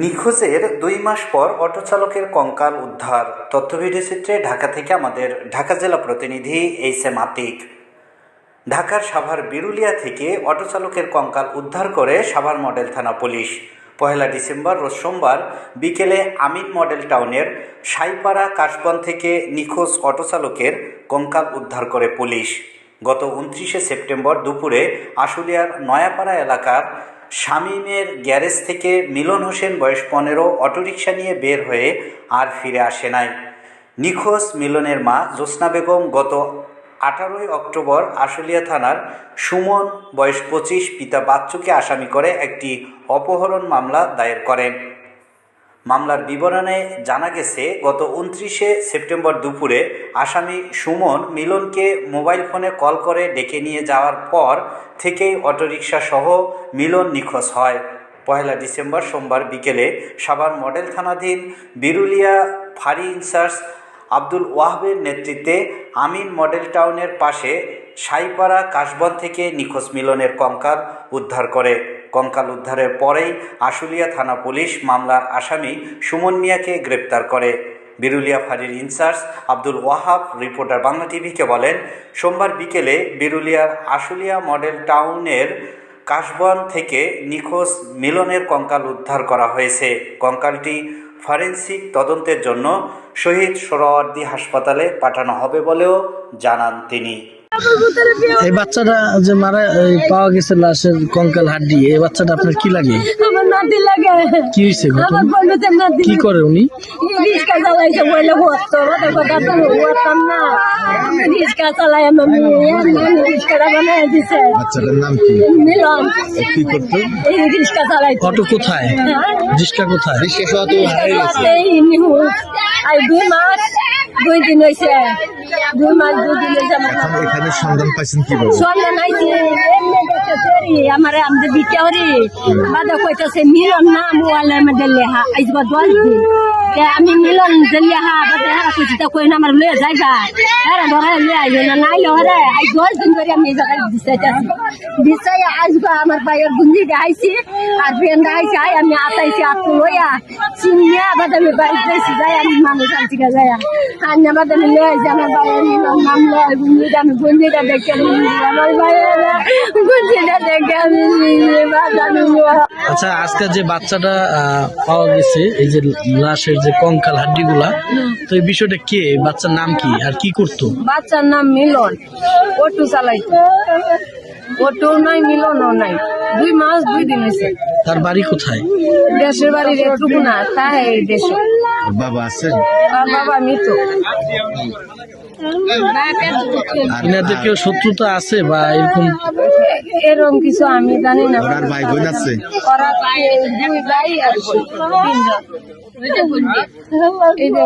নিখোঁজের দুই মাস পর অটো চালকের কঙ্কাল উদ্ধার। তথ্য ভিডিও চিত্রে ঢাকা থেকে আমাদের ঢাকা জেলা প্রতিনিধি এইচ এম আতিক ঢাকার সাভার বিরুলিয়া থেকে অটো চালকের কঙ্কাল উদ্ধার করে সাভার মডেল থানা পুলিশ। পয়লা ডিসেম্বর, রোজ সোমবার, বিকেলে আমিন মডেল টাউনের সাইপাড়া কাশবন থেকে নিখোঁজ অটো চালকের কঙ্কাল উদ্ধার করে পুলিশ। গত উনত্রিশে সেপ্টেম্বর দুপুরে আশুলিয়ার নয়াপাড়া এলাকার শামীমের গ্যারেজ থেকে মিলন হোসেন বয়স পনেরো, অটোরিকশা নিয়ে বের হয়ে আর ফিরে আসে নাই। নিখোঁজ মিলনের মা জ্যোৎস্না বেগম গত আঠারোই অক্টোবর আশুলিয়া থানার সুমন বয়স পঁচিশ পিতা বাচ্চুকে আসামি করে একটি অপহরণ মামলা দায়ের করেন। মামলার বিবরণে জানা গেছে, গত উনত্রিশে সেপ্টেম্বর দুপুরে আসামি সুমন মিলনকে মোবাইল ফোনে কল করে ডেকে নিয়ে যাওয়ার পর থেকেই অটোরিকশাসহ মিলন নিখোঁজ হয়। পয়লা ডিসেম্বর সোমবার বিকেলে সাভার মডেল থানাধীন বিরুলিয়া ফাঁড়ি ইনচার্জ আব্দুল ওয়াহাবের নেতৃত্বে আমিন মডেল টাউনের পাশে সাইপাড়া কাশবন থেকে নিখোঁজ মিলনের কঙ্কাল উদ্ধার করে। কঙ্কাল উদ্ধারের পরেই আশুলিয়া থানা পুলিশ মামলার আসামি সুমন মিয়াকে গ্রেপ্তার করে। বিরুলিয়া ফাঁড়ির in charge Abdul Wahab, reporter Bangla টিভিকে বলেন, সোমবার বিকেলে বিরুলিয়ার আশুলিয়া মডেল টাউনের কাশবন থেকে নিখোঁজ মিলনের কঙ্কাল উদ্ধার করা হয়েছে। কঙ্কালটি ফরেনসিক তদন্তের জন্য শহীদ সোহরাওয়ার্দী হাসপাতালে পাঠানো হবে বলেও জানান তিনি। এই বাচ্চাটা যে মারা পাওয়া গেছে লাশের কঙ্কাল হাড্ডি এই বাচ্চাটা আপনার কি লাগে? আমার নাতি লাগে। কি হয়েছে কি করে উনি? রিক্সা চালাইছে বলে হতো কথা হতাম না। রিক্সা চালাই আমার রিক্সাটা বানাই দিছে। বাচ্চাটার নাম কি? মিলন। কি করতো? রিক্সা চালাইছে। অটো কোথায়? রিস্কা কোথায়? রিক্সা সহ তো হারিয়ে গেছে। এই নিহুজ আর দুই মাস দুই দিন হয়েছে দুই মাস দুই দিন হয়েছে এখানে সন্ধান পাইছেন কীভাবে? সন্ধ্যা নাইছে এমনি দেখতেছে আমার আমাদের বিটাওরি বাদা কইতাছে, মিলন না, মোবাইলের মধ্যে লেহা আইজবা তে আমি মিলন যে লেহা বাদা হারা কইছি তা কই না আমার লয়ে যাইবা হারা ধরে লয়ে আইও না নাইলে হরে আই দশ দিন ধরে আমি এই জায়গায় দিছাইতাছি দিছাই আইজবা আমার ভাইয়ের গুন্দি গাইছি আর ফ্রেন্ড আইছি আই আমি আতাইছি আত্ম লইয়া চিনিয়া বাদা আমি বাড়ি যাইছি যাই গা আর লয়ে লয় আচ্ছা আজকে যে বাচ্চাটা পাওয়া গেছে, এই যে লাশের যে কঙ্কাল হাড্ডি গুলা তো এই বিষয়টা কে? বাচ্চার নাম কি? আর কি করতো? বাচ্চার নাম মিলন। অটো চালাইতো। অটো নাই মিলনও নাই। দুই মাস দুই দিন হয়েছে তার বাড়ি কোথায়? দেশের বাড়ির এটুকু না তাই এই দেশ। বাবা আছে? আর বাবা মৃত। ইনাদের কেউ শত্রুতা আছে বা এরকম এরকম কিছু আমি জানি না। ওরা ভাই বোন আছে। ওরা দুই ভাই আর তিনজন। এই যে